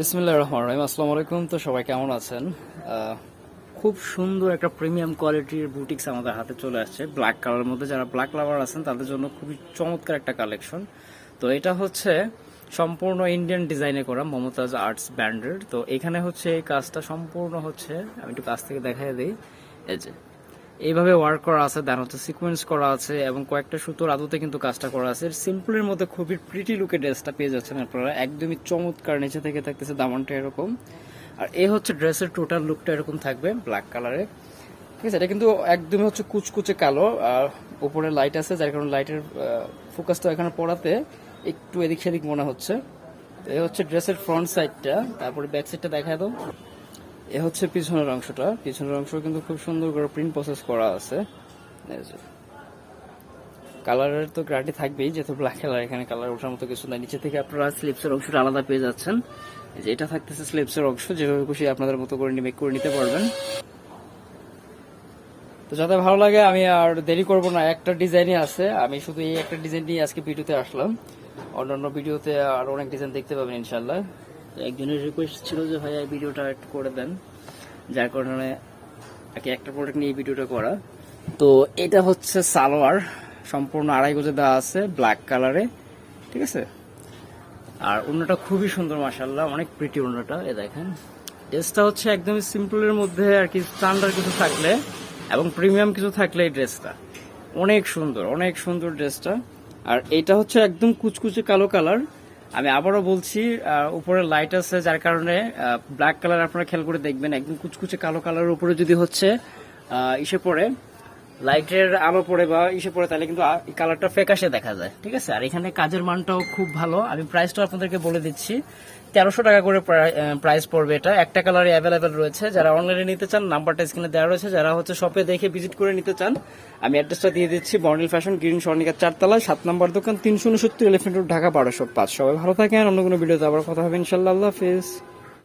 বিসমিল্লাহ রহমান রহিম, আসসালামু আলাইকুম। তো সবাই কেমন আছেন? খুব সুন্দর একটা প্রিমিয়াম কোয়ালিটির বুটিক্স আমাদের হাতে চলে আসছে। ব্ল্যাক কালারের মধ্যে যারা ব্ল্যাক লাভার আছেন, তাদের জন্য খুবই চমৎকার একটা কালেকশন তো এটা হচ্ছে সম্পূর্ণ ইন্ডিয়ান ডিজাইনে করা মমতাজ আর্টস ব্র্যান্ডেড তো এখানে হচ্ছে এই কাজটা সম্পূর্ণ হচ্ছে, আমি একটু কাছ থেকে দেখাই দিই। এই যে এইভাবে ওয়ার্ক করা আছে, দেন হচ্ছে সিকোয়েন্স করা আছে এবং কয়েকটা সুতোর আদতে কিন্তু কাজটা করা আছে। সিম্পলের মধ্যে খুবই প্রিটি লুকের ড্রেসটা পেয়ে যাচ্ছেন আপনারা। একদমই চমৎকার নিচে থেকে থাকতেছে দামানটা এরকম। আর এই হচ্ছে ড্রেসের টোটাল লুকটা এরকম থাকবে ব্ল্যাক কালারে ঠিক আছে, এটা কিন্তু একদমই হচ্ছে কুচকুচে কালো, আর উপরে লাইট আছে, যার কারণে লাইটের ফোকাসটা এখানে পড়াতে একটু এদিক সেদিক মনে হচ্ছে। এই হচ্ছে ড্রেসের ফ্রন্ট সাইডটা তারপরে ব্যাক সাইডটা দেখা দাও। এ হচ্ছে পিছনের অংশটা। পিছনের অংশ কিন্তু খুব সুন্দর করে প্রিন্ট প্রসেস করা আছে। কালারের তো গ্রাটি থাকবেই, যেহেতু ব্ল্যাক কালার এখানে কালার ওঠার মতো কিছু নাই। নিচে থেকে আপনারা স্লিপসের অংশটা আলাদা পেয়ে যাচ্ছেন। যে, এটা থাকতেছে স্লিপসের অংশ, যেভাবে খুশি আপনাদের মতো করে মেক করে নিতে পারবেন। তো যাতে ভালো লাগে, আমি আর দেরি করব না, একটা ডিজাইনই আছে। আমি শুধু এই একটা ডিজাইন নিয়ে আজকে ভিডিওতে আসলাম। অন্যান্য ভিডিওতে আর অনেক ডিজাইন দেখতে পাবেন ইনশাল্লাহ একজনের রিকোয়েস্ট ছিল যে ভাই এই ভিডিওটা একটু করে দেন। যার কারণে তাকে একটা প্রোডাক্ট নিয়ে ভিডিওটা করা। তো এটা হচ্ছে সালোয়ার। সম্পূর্ণ আড়াই গজে দেওয়া আছে ব্ল্যাক কালারে ঠিক আছে? আর অন্যটা খুবই সুন্দর মাসাল্লাহ অনেক প্রিটি অন্যটা এ দেখেন। ড্রেসটা হচ্ছে একদমই সিম্পলের মধ্যে আর কি স্ট্যান্ডার্ড কিছু থাকলে এবং প্রিমিয়াম কিছু থাকলে এই ড্রেসটা। অনেক সুন্দর অনেক সুন্দর ড্রেসটা। আর এটা হচ্ছে একদম কুচকুচে কালো কালার আমি আবারও বলছি উপরে লাইট আছে, যার কারণে ব্ল্যাক কালার আপনারা খেয়াল করে দেখবেন, একদম কুচকুচে কালো কালারের উপরে যদি হচ্ছে ইসে পড়ে। লাইটের আলো পড়ে বা ইসে পড়ে, তাহলে কিন্তু কালারটা ফ্যাকাশে দেখা যায়, ঠিক আছে? আর এখানে কাজের মানটাও খুব ভালো। আমি প্রাইসটা আপনাদেরকে বলে দিচ্ছি। তেরোশো টাকা করে প্রাইস পড়বে এটা। একটা কালারে অ্যাভেলেবেল রয়েছে। যারা অনলাইনে নিতে চান নাম্বারটা স্ক্রিনে দেওয়া রয়েছে। যারা হচ্ছে শপে দেখে ভিজিট করে নিতে চান, আমি অ্যাড্রেসটা দিয়ে দিচ্ছি। বর্নিল ফ্যাশন গ্রিন স্বর্ণিকার চারতলায়, সাত নম্বর দোকান, তিনশো উনসত্তর এলিফেন্ট রোড ঢাকা, বারোশো পাঁচ। সবাই ভালো থাকেন। অন্য কোনো ভিডিওতে আবার কথা হবে। ইনশাল্লাহ আল্লাহ হাফিজ।